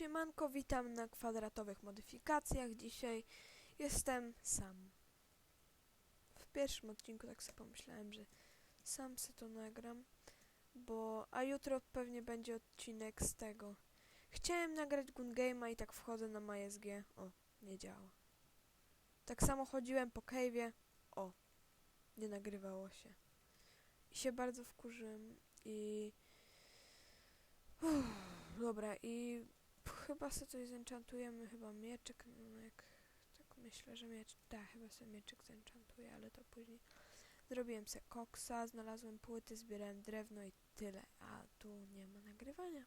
Siemanko, witam na kwadratowych modyfikacjach. Dzisiaj jestem sam. W pierwszym odcinku tak sobie pomyślałem, że sam se to nagram, bo a jutro pewnie będzie odcinek z tego. Chciałem nagrać Gun Game'a i tak wchodzę na MySG. O, nie działa. Tak samo chodziłem po cave'ie. O, nie nagrywało się. I się bardzo wkurzyłem i... Uff, dobra, i chyba sobie coś zenchantujemy, chyba mieczyk, no jak tak myślę, że miecz, tak, chyba sobie mieczyk zenchantuję, ale to później. Zrobiłem se koksa, znalazłem płyty, zbierałem drewno i tyle, a tu nie ma nagrywania.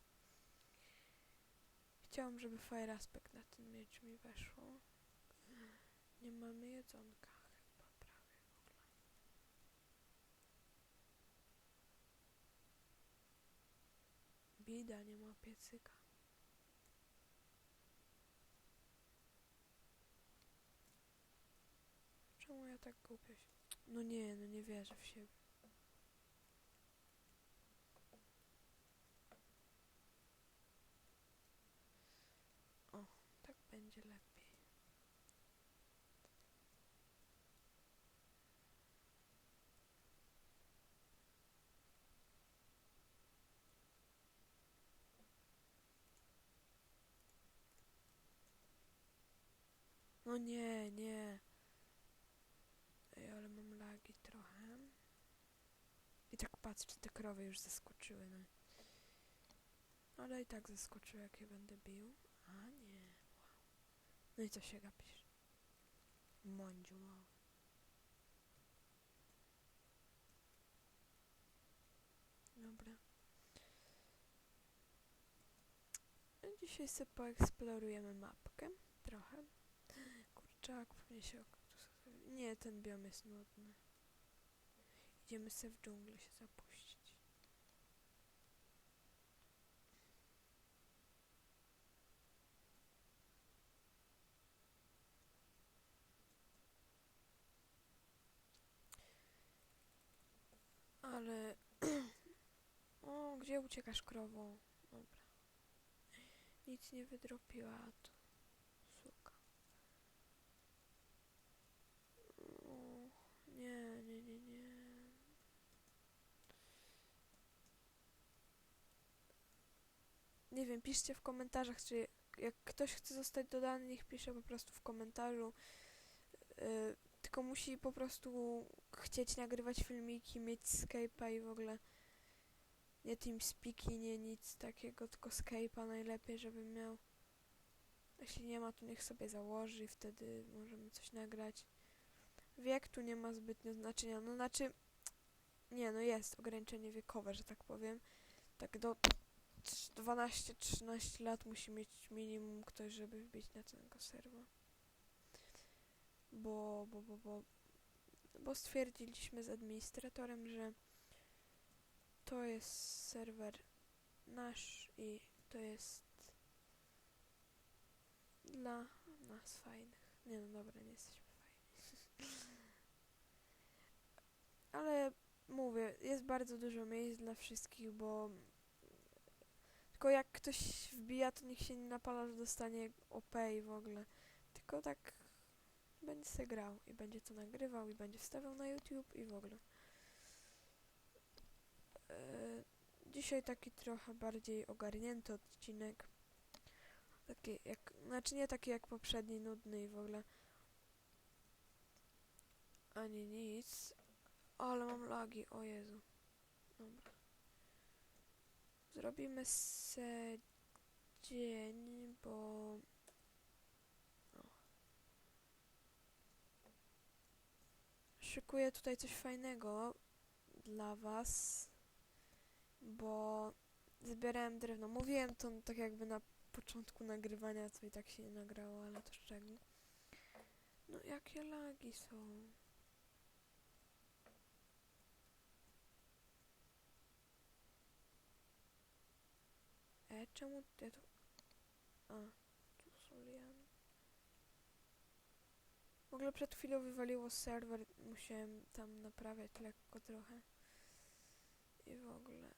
Chciałam, żeby Fire Aspect na ten miecz mi weszło. Nie mamy jedzonka chyba prawie. Bida, nie ma piecyka. Czemu ja tak głupio się... No nie, no nie wierzę w siebie. O, tak będzie lepiej. No nie, nie. Trochę. I tak patrz, czy te krowy już zaskoczyły, no. Ale i tak zaskoczyły, jak je będę bił. A nie, wow. No i co się gapisz? Mądziu mały. Dobra. Dzisiaj sobie poeksplorujemy mapkę. Trochę. Kurczak, pewnie się Nie, ten biom jest nudny. Idziemy sobie w dżunglę się zapuścić. Ale... o, gdzie uciekasz krową? Dobra. Nic nie wydropiła, to... Suka. O, nie, nie, nie, nie. Nie wiem, piszcie w komentarzach, czy jak ktoś chce zostać dodany, niech pisze po prostu w komentarzu. Yy, tylko musi po prostu chcieć nagrywać filmiki, mieć Skype'a i w ogóle nie TeamSpeaki, nie nic takiego, tylko Skype'a najlepiej, żeby miał. Jeśli nie ma, to niech sobie założy i wtedy możemy coś nagrać. Wiek tu nie ma zbytnio znaczenia. No znaczy, nie, no jest ograniczenie wiekowe, że tak powiem. Tak do 12-13 lat musi mieć minimum ktoś, żeby wbić na tego serwa. Bo, bo, bo, bo, bo stwierdziliśmy z administratorem, że to jest serwer nasz i to jest dla nas fajnych. Nie no dobra, nie jesteśmy fajni. Ale mówię, jest bardzo dużo miejsc dla wszystkich, bo tylko jak ktoś wbija, to niech się nie napala, że dostanie OP i w ogóle. Tylko tak będzie se grał i będzie to nagrywał i będzie wstawiał na YouTube i w ogóle. E, dzisiaj taki trochę bardziej ogarnięty odcinek. Taki jak, znaczy nie taki jak poprzedni, nudny i w ogóle. Ani nic. Ale mam lagi, o Jezu. Dobra. Zrobimy se dzień, bo... O. Szykuję tutaj coś fajnego dla was, bo zbierałem drewno. Mówiłem to tak jakby na początku nagrywania, co i tak się nie nagrało, ale to szczegół. No jakie lagi są. Czemu ja tu... A, tu są liany. W ogóle przed chwilą wywaliło serwer, musiałem tam naprawiać lekko trochę. I w ogóle.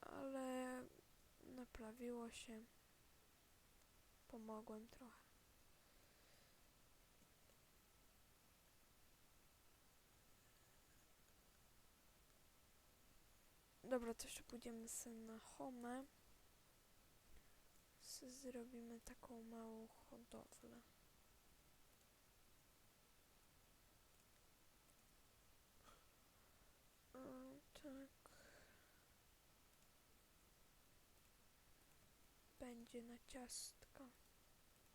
Ale naprawiło się. pomogłem trochę. Dobra, to jeszcze pójdziemy sobie na home. Zrobimy taką małą hodowlę. O, tak. Będzie na ciastka.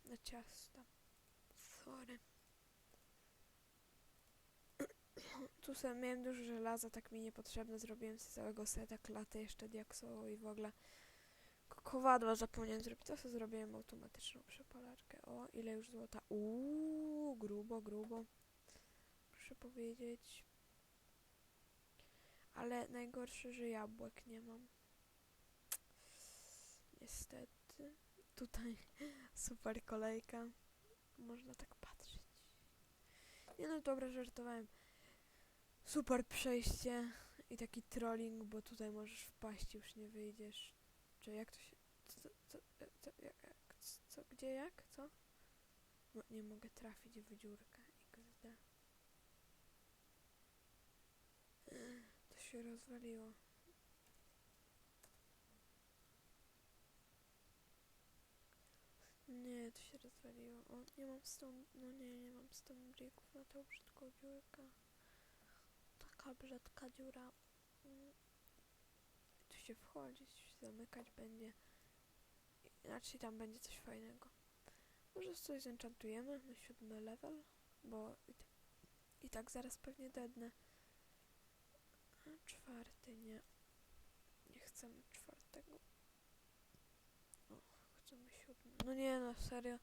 Na ciasta. Sorry. Tu sobie miałem dużo żelaza, tak mi niepotrzebne. Zrobiłem z całego seta klatę jeszcze diaksową i w ogóle ko- kowadła zapomniałem zrobić. To sobie zrobiłem automatyczną przepalarkę. O, ile już złota. Uuu, grubo, grubo. Muszę powiedzieć. Ale najgorsze, że jabłek nie mam. Niestety. Tutaj super kolejka. Można tak patrzeć. Nie no, dobra, żartowałem. Super przejście i taki trolling, bo tutaj możesz wpaść już nie wyjdziesz. Czy jak to się... Co, co, co, jak, co, gdzie, jak, co? No, nie mogę trafić w dziurkę. XD. To się rozwaliło. Nie, to się rozwaliło. O, nie mam stone... No nie, nie mam stone bricków na tą brzydką dziurkę. Taka brzydka dziura. Mm. Tu się wchodzić, zamykać będzie. Inaczej tam będzie coś fajnego. Może coś zenchantujemy na siódmy level, bo i, i tak zaraz pewnie dednę. A czwarty nie. Nie chcemy czwartego. O, chcemy siódmy. No nie no, serio.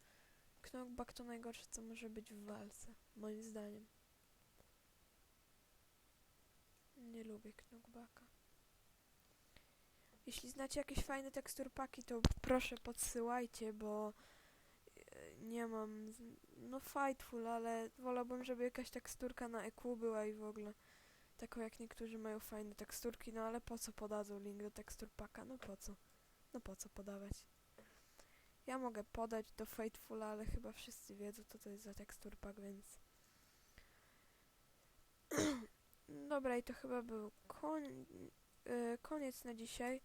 Knockback to najgorsze co może być w walce, moim zdaniem. Nie lubię knockbacka. Jeśli znacie jakieś fajne teksturpaki, to proszę podsyłajcie, bo e, nie mam. No Fightful, ale wolałbym, żeby jakaś teksturka na EQ była i w ogóle. Taką jak niektórzy mają fajne teksturki, no ale po co podadzą link do teksturpaka? No po co? No po co podawać? Ja mogę podać do Fatefula, ale chyba wszyscy wiedzą, co to jest za teksturpak, więc... Dobra, i to chyba był koń... e, koniec na dzisiaj.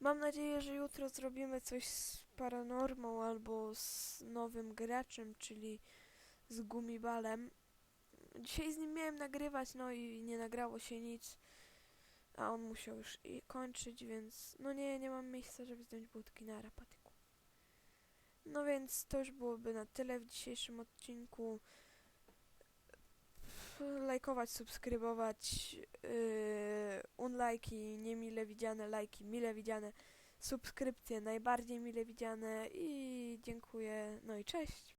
Mam nadzieję, że jutro zrobimy coś z Paranormą albo z nowym graczem, czyli z Gumibalem. Dzisiaj z nim miałem nagrywać, no i nie nagrało się nic. A on musiał już i kończyć, więc no nie, nie mam miejsca, żeby zdjąć budki na rapatyku. No więc to już byłoby na tyle w dzisiejszym odcinku. Lajkować, subskrybować, yy, unlajki niemile widziane, lajki mile widziane, subskrypcje najbardziej mile widziane i dziękuję, no i cześć.